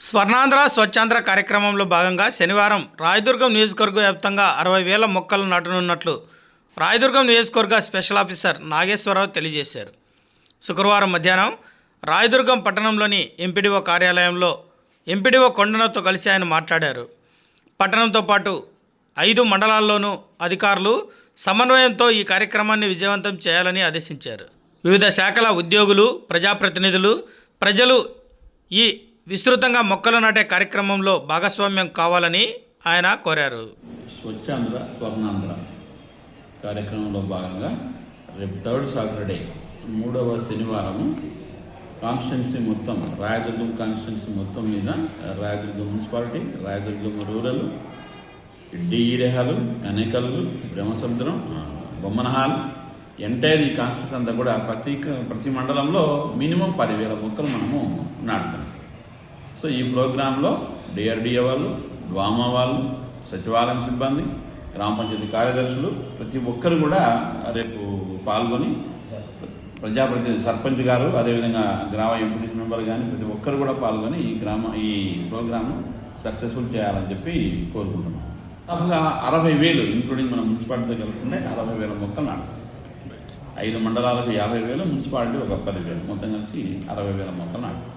స్వర్ణాంధ్ర స్వచ్ఛాంధ్ర కార్యక్రమంలో భాగంగా శనివారం రాయదుర్గం నియోజకవర్గ వ్యాప్తంగా అరవై వేల మొక్కలు నాటనున్నట్లు రాయదుర్గం నియోజకవర్గ స్పెషల్ ఆఫీసర్ నాగేశ్వరరావు తెలియజేశారు. శుక్రవారం మధ్యాహ్నం రాయదుర్గం పట్టణంలోని ఎంపీడీఓ కార్యాలయంలో ఎంపీడీఓ కొండనతో కలిసి ఆయన మాట్లాడారు. పట్టణంతో పాటు ఐదు మండలాల్లోనూ అధికారులు సమన్వయంతో ఈ కార్యక్రమాన్ని విజయవంతం చేయాలని ఆదేశించారు. వివిధ శాఖల ఉద్యోగులు ప్రజాప్రతినిధులు ప్రజలు ఈ విస్తృతంగా మొక్కలు నాటే కార్యక్రమంలో భాగస్వామ్యం కావాలని ఆయన కోరారు. స్వచ్ఛాంధ్ర స్వర్ణాంధ్ర కార్యక్రమంలో భాగంగా రేపు థర్డ్ సాటర్డే మూడవ శనివారము కాన్స్టిట్యున్సీ మొత్తం రాయదుర్గం కాన్స్టిట్యున్సీ మొత్తం మీద రాయదుర్గం మున్సిపాలిటీ రాయదుర్గం రూరల్ డిఈరేహాలు కనేకల్లు బ్రహ్మసముద్రం బొమ్మనహాల్ ఎంటైర్ ఈ కాన్స్టిట్యూన్స్ అంతా కూడా ప్రతి ప్రతి మండలంలో మినిమం పదివేల మొక్కలు మనము నాటుతాం. సో ఈ ప్రోగ్రాంలో డిఆర్డిఏ వాళ్ళు డ్వామా వాళ్ళు సచివాలయం సిబ్బంది గ్రామ పంచాయతీ కార్యదర్శులు ప్రతి ఒక్కరు కూడా రేపు పాల్గొని ప్రజాప్రతినిధి సర్పంచ్ గారు అదేవిధంగా గ్రామ ఎంపీటీ మెంబర్ కానీ ప్రతి ఒక్కరు కూడా పాల్గొని ఈ గ్రామ ఈ ప్రోగ్రామ్ సక్సెస్ఫుల్ చేయాలని చెప్పి కోరుకుంటున్నాం. తప్పగా అరవై వేలు ఇంక్లూడింగ్ మన మున్సిపాలిటీతో కలుపుకుంటే అరవై వేల మొక్కలు నాటుతాం. ఐదు మండలాలకు యాభై వేలు మున్సిపాలిటీ ఒక పది వేలు మొత్తం కలిసి అరవై వేల మొక్కలు నాటుతాం.